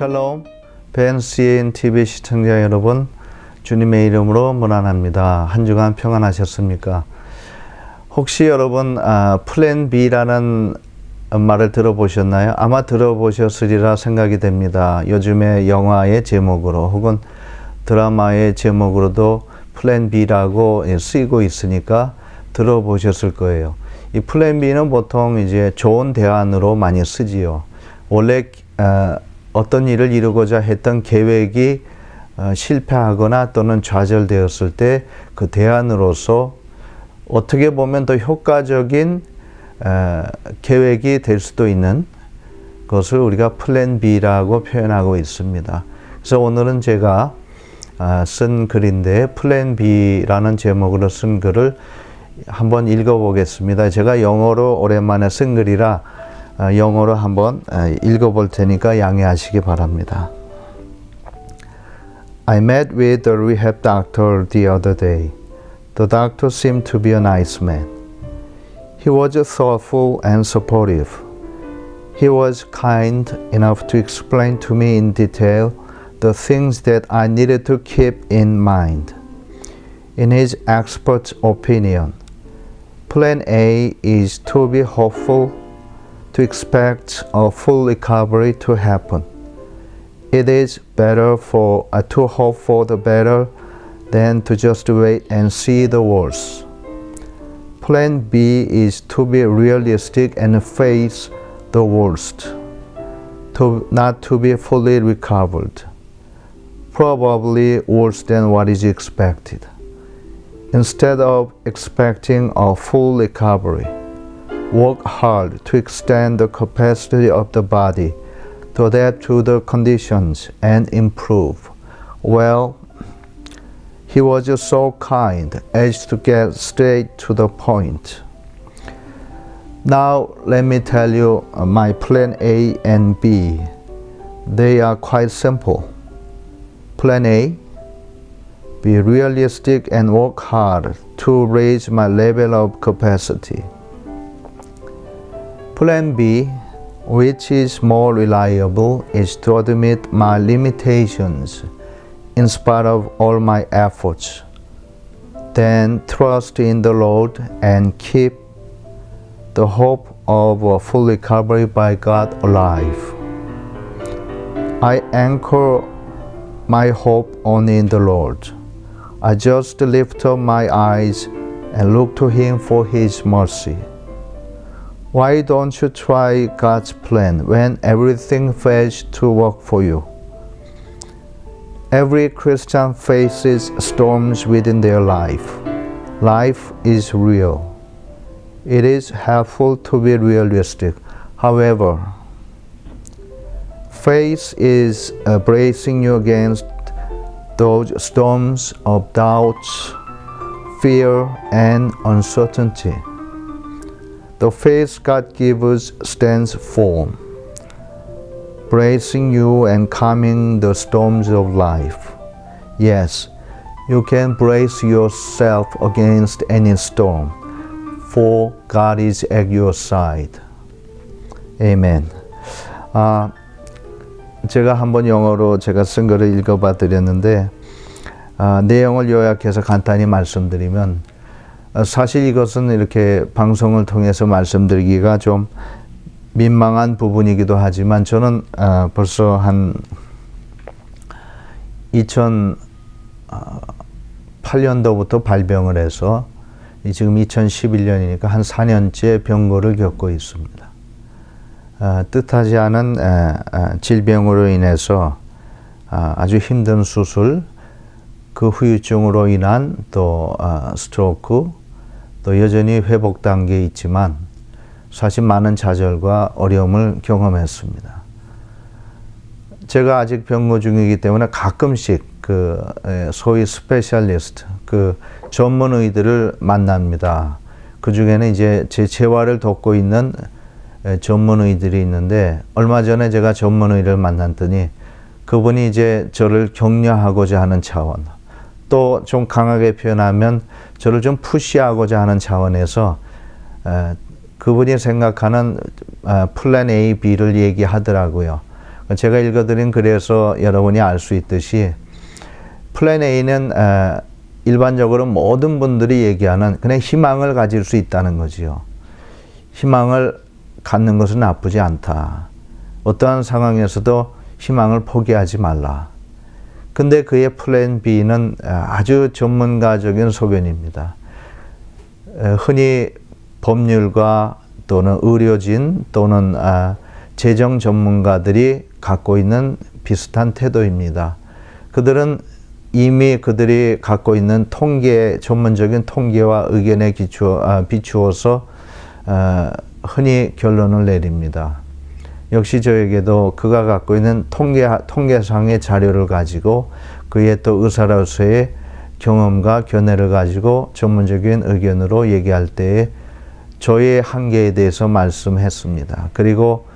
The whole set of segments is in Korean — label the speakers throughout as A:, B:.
A: 샬롬 벤시인 TV 시청자 여러분 주님의 이름으로 문안합니다. 한 주간 평안하셨습니까? 혹시 여러분 아, 플랜 B라는 말을 들어보셨나요? 아마 들어보셨으리라 생각이 됩니다. 요즘에 영화의 제목으로 혹은 드라마의 제목으로도 플랜 B라고 쓰이고 있으니까 들어보셨을 거예요. 이 플랜 B는 보통 이제 좋은 대안으로 많이 쓰지요. 원래 어, 어떤 일을 이루고자 했던 계획이 어, 실패하거나 또는 좌절되었을 때 그 대안으로서 어떻게 보면 더 효과적인 어, 계획이 될 수도 있는 것을 우리가 플랜 B라고 표현하고 있습니다. 그래서 오늘은 제가 아, 쓴 글인데 플랜 B라는 제목으로 쓴 글을 한번 읽어보겠습니다. 제가 영어로 오랜만에 쓴 글이라 아, 영어로 한번 아, 읽어볼 테니까 양해하시기 바랍니다. I met with the rehab doctor the other day. The doctor seemed to be a nice man. He was thoughtful and supportive. He was kind enough to explain to me in detail the things that I needed to keep in mind. In his expert opinion, Plan A is to be hopeful, to expect a full recovery to happen. It is better for uh, to hope for the better than to just wait and see the worst. Plan B is to be realistic and face the worst, to not to be fully recovered, probably worse than what is expected. Instead of expecting a full recovery, work hard to extend the capacity of the body to adapt to the conditions and improve. Well, he was so kind as to get straight to the point. Now, let me tell you uh, my plan A and B. They are quite simple. Plan A be realistic and work hard to raise my level of capacity. Plan B, which is more reliable, is to admit my limitations in spite of all my efforts. Then trust in the Lord and keep the hope of a full recovery by God alive. I anchor my hope only in the Lord. I just lift up my eyes and look to Him for His mercy. Why don't you try God's plan when everything fails to work for you? Every Christian faces storms within their life. Life is real. It is helpful to be realistic. However, faith is uh, bracing you against those storms of doubts, fear, and uncertainty. The faith God gives stands firm, bracing you and calming the storms of life. Yes, you can brace yourself against any storm, for God is at your side. Amen. 아, 제가 한번 영어로 제가 쓴 거를 읽어봐 드렸는데 아, 내용을 요약해서 간단히 말씀드리면 아, 사실 이것은 이렇게 방송을 통해서 말씀드리기가 좀 민망한 부분이기도 하지만 저는 아, 벌써 한 2008년도부터 발병을 해서 지금 2011년이니까 한 4년째 병고를 겪고 있습니다. 아, 뜻하지 않은 질병으로 인해서 아주 힘든 수술, 그 후유증으로 인한 또 스트로크, 또 여전히 회복 단계에 있지만 사실 많은 좌절과 어려움을 경험했습니다. 제가 아직 병고 중이기 때문에 가끔씩 그 소위 스페셜리스트, 그 전문 의들을 만납니다. 그 중에는 이제 제 재활을 돕고 있는 전문 의들이 있는데 얼마 전에 제가 전문 의를 만났더니 그분이 이제 저를 격려하고자 하는 차원 또 좀 강하게 표현하면 저를 좀 푸시하고자 하는 차원에서 그분이 생각하는 플랜 A, B를 얘기하더라고요. 제가 읽어드린 글에서 여러분이 알 수 있듯이 플랜 A는 에, 일반적으로 모든 분들이 얘기하는 그냥 희망을 가질 수 있다는 거지요. 희망을 갖는 것은 나쁘지 않다. 어떠한 상황에서도 희망을 포기하지 말라. 근데 그의 플랜 B는 아주 전문가적인 소견입니다. 흔히 법률가 또는 의료진 또는 아, 재정 전문가들이 갖고 있는 비슷한 태도입니다. 그들은 이미 그들이 갖고 있는 통계 전문적인 통계와 의견에 아, 비추어서 어, 흔히 결론을 내립니다. 역시 저에게도 그가 갖고 있는 통계 통계상의 자료를 가지고 그의 또 의사로서의 경험과 견해를 가지고 전문적인 의견으로 얘기할 때에 저의 한계에 대해서 말씀했습니다. 그리고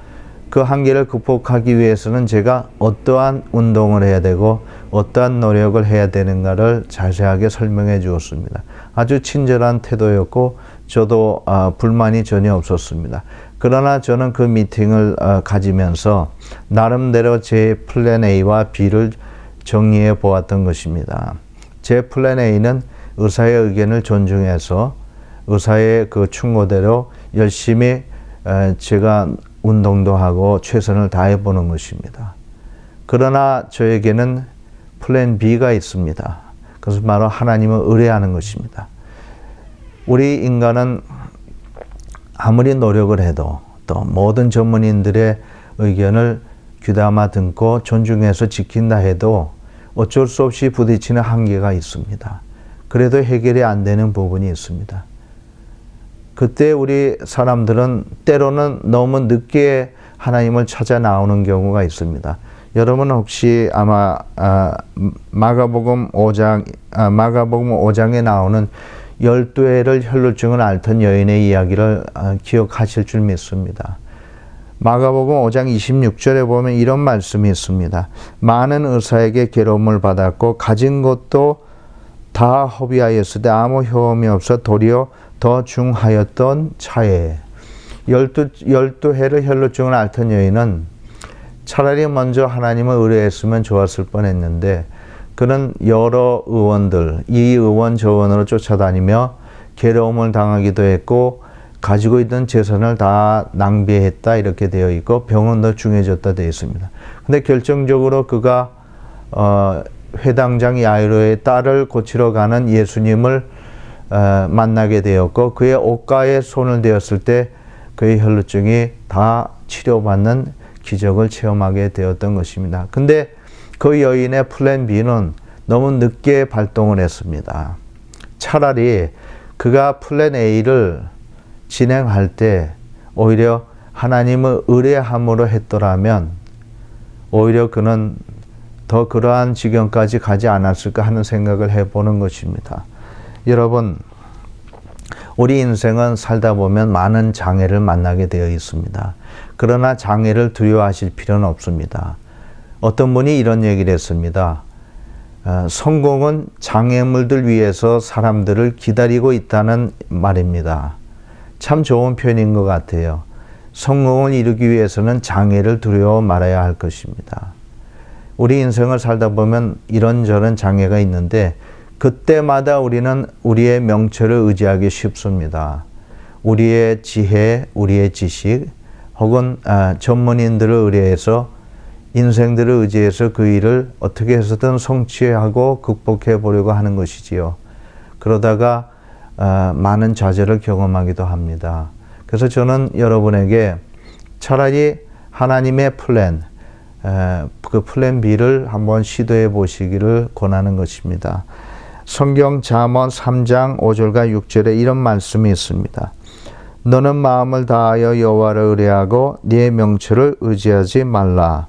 A: 그 한계를 극복하기 위해서는 제가 어떠한 운동을 해야 되고 어떠한 노력을 해야 되는가를 자세하게 설명해 주었습니다. 아주 친절한 태도였고 저도 아, 불만이 전혀 없었습니다. 그러나 저는 그 미팅을 어, 가지면서 나름대로 제 플랜 A와 B를 정리해 보았던 것입니다. 제 플랜 A는 의사의 의견을 존중해서 의사의 그 충고대로 열심히 제가 운동도 하고 최선을 다해 보는 것입니다. 그러나 저에게는 플랜 B가 있습니다. 그것은 바로 하나님을 의뢰하는 것입니다. 우리 인간은 아무리 노력을 해도 또 모든 전문인들의 의견을 귀담아 듣고 존중해서 지킨다 해도 어쩔 수 없이 부딪히는 한계가 있습니다. 그래도 해결이 안 되는 부분이 있습니다. 그때 우리 사람들은 때로는 너무 늦게 하나님을 찾아 나오는 경우가 있습니다. 여러분 혹시 아마 아, 마가복음 5장 아, 마가복음 5장에 나오는 열두 해를 혈루증을 앓던 여인의 이야기를 아, 기억하실 줄 믿습니다. 마가복음 5장 26절에 보면 이런 말씀이 있습니다. 많은 의사에게 괴로움을 받았고 가진 것도 다 허비하였으되 아무 효험이 없어 도리어 더 중하였던 차에 열두, 열두 해를 혈루증을 앓던 여인은 차라리 먼저 하나님을 의뢰했으면 좋았을 뻔했는데 그는 여러 의원들 이 의원 저 의원으로 쫓아다니며 괴로움을 당하기도 했고 가지고 있던 재산을 다 낭비했다 이렇게 되어 있고 병원도 중해졌다 되어 있습니다. 근데 결정적으로 그가 어, 회당장 야이로의 딸을 고치러 가는 예수님을 어, 만나게 되었고 그의 옷가에 손을 대었을 때 그의 혈루증이 다 치료받는 기적을 체험하게 되었던 것입니다. 근데 그 여인의 플랜 B는 너무 늦게 발동을 했습니다. 차라리 그가 플랜 A를 진행할 때 오히려 하나님을 의뢰함으로 했더라면 오히려 그는 더 그러한 지경까지 가지 않았을까 하는 생각을 해보는 것입니다. 여러분, 우리 인생은 살다 보면 많은 장애를 만나게 되어 있습니다. 그러나 장애를 두려워하실 필요는 없습니다. 어떤 분이 이런 얘기를 했습니다. 어, 성공은 장애물들 위해서 사람들을 기다리고 있다는 말입니다. 참 좋은 표현인 것 같아요. 성공을 이루기 위해서는 장애를 두려워 말아야 할 것입니다. 우리 인생을 살다 보면 이런저런 장애가 있는데 그때마다 우리는 우리의 명철을 의지하기 쉽습니다. 우리의 지혜, 우리의 지식, 혹은 아, 전문인들을 의뢰해서 인생들을 의지해서 그 일을 어떻게 해서든 성취하고 극복해 보려고 하는 것이지요. 그러다가 아, 많은 좌절을 경험하기도 합니다. 그래서 저는 여러분에게 차라리 하나님의 플랜, 그 플랜 B를 한번 시도해 보시기를 권하는 것입니다. 성경 잠언 3장 5절과 6절에 이런 말씀이 있습니다. 너는 마음을 다하여 여호와를 의뢰하고 네 명철을 의지하지 말라.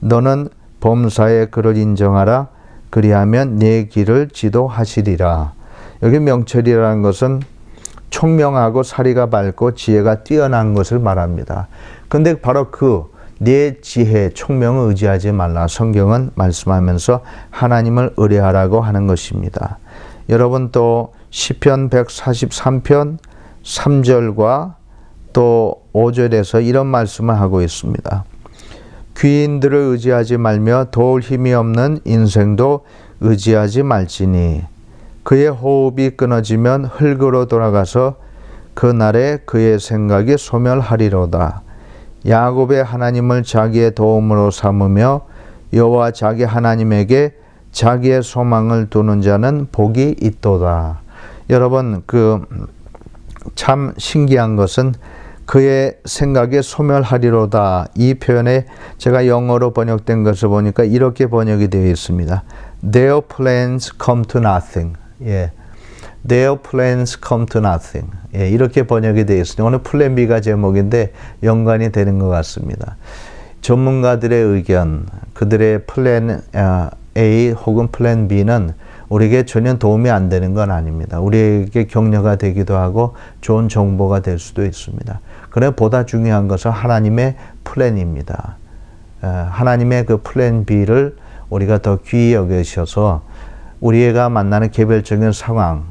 A: 너는 범사에 그를 인정하라. 그리하면 네 길을 지도하시리라. 여기 명철이라는 것은 총명하고 사리가 밝고 지혜가 뛰어난 것을 말합니다. 근데 바로 그 내 지혜, 총명을 의지하지 말라. 성경은 말씀하면서 하나님을 의뢰하라고 하는 것입니다. 여러분 또 시편 143편 3절과 또 5절에서 이런 말씀을 하고 있습니다. 귀인들을 의지하지 말며 도울 힘이 없는 인생도 의지하지 말지니 그의 호흡이 끊어지면 흙으로 돌아가서 그날에 그의 생각이 소멸하리로다. 야곱의 하나님을 자기의 도움으로 삼으며 여호와 자기 하나님에게 자기의 소망을 두는 자는 복이 있도다. 여러분 그 참 신기한 것은 그의 생각에 소멸하리로다. 이 표현에 제가 영어로 번역된 것을 보니까 이렇게 번역이 되어 있습니다. Their plans come to nothing. 예. Their plans come to nothing. 예, 이렇게 번역이 되어 있습니다. 오늘 플랜 B가 제목인데 연관이 되는 것 같습니다. 전문가들의 의견, 그들의 플랜 아, A 혹은 플랜 B는 우리에게 전혀 도움이 안 되는 건 아닙니다. 우리에게 격려가 되기도 하고 좋은 정보가 될 수도 있습니다. 그래 보다 중요한 것은 하나님의 플랜입니다. 어, 하나님의 그 플랜 B를 우리가 더 귀히 여기셔서 우리가 만나는 개별적인 상황,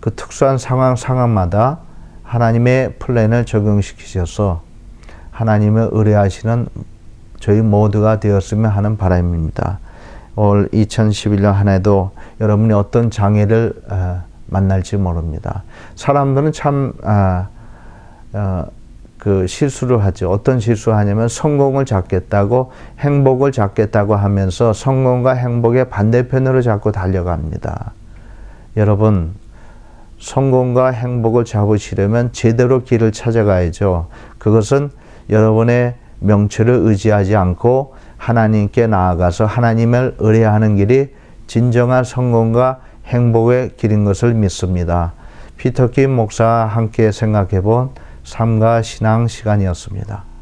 A: 그 특수한 상황 상황마다 하나님의 플랜을 적용시키셔서 하나님을 의뢰하시는 저희 모두가 되었으면 하는 바람입니다. 올 2011년 한 해도 여러분이 어떤 장애를 어, 만날지 모릅니다. 사람들은 참 아, 어, 그 실수를 하죠. 어떤 실수를 하냐면 성공을 잡겠다고 행복을 잡겠다고 하면서 성공과 행복의 반대편으로 자꾸 달려갑니다. 여러분 성공과 행복을 잡으시려면 제대로 길을 찾아가야죠. 그것은 여러분의 명체를 의지하지 않고 하나님께 나아가서 하나님을 의뢰하는 길이 진정한 성공과 행복의 길인 것을 믿습니다. 피터 킴 목사와 함께 생각해 본 삶과 신앙 시간이었습니다.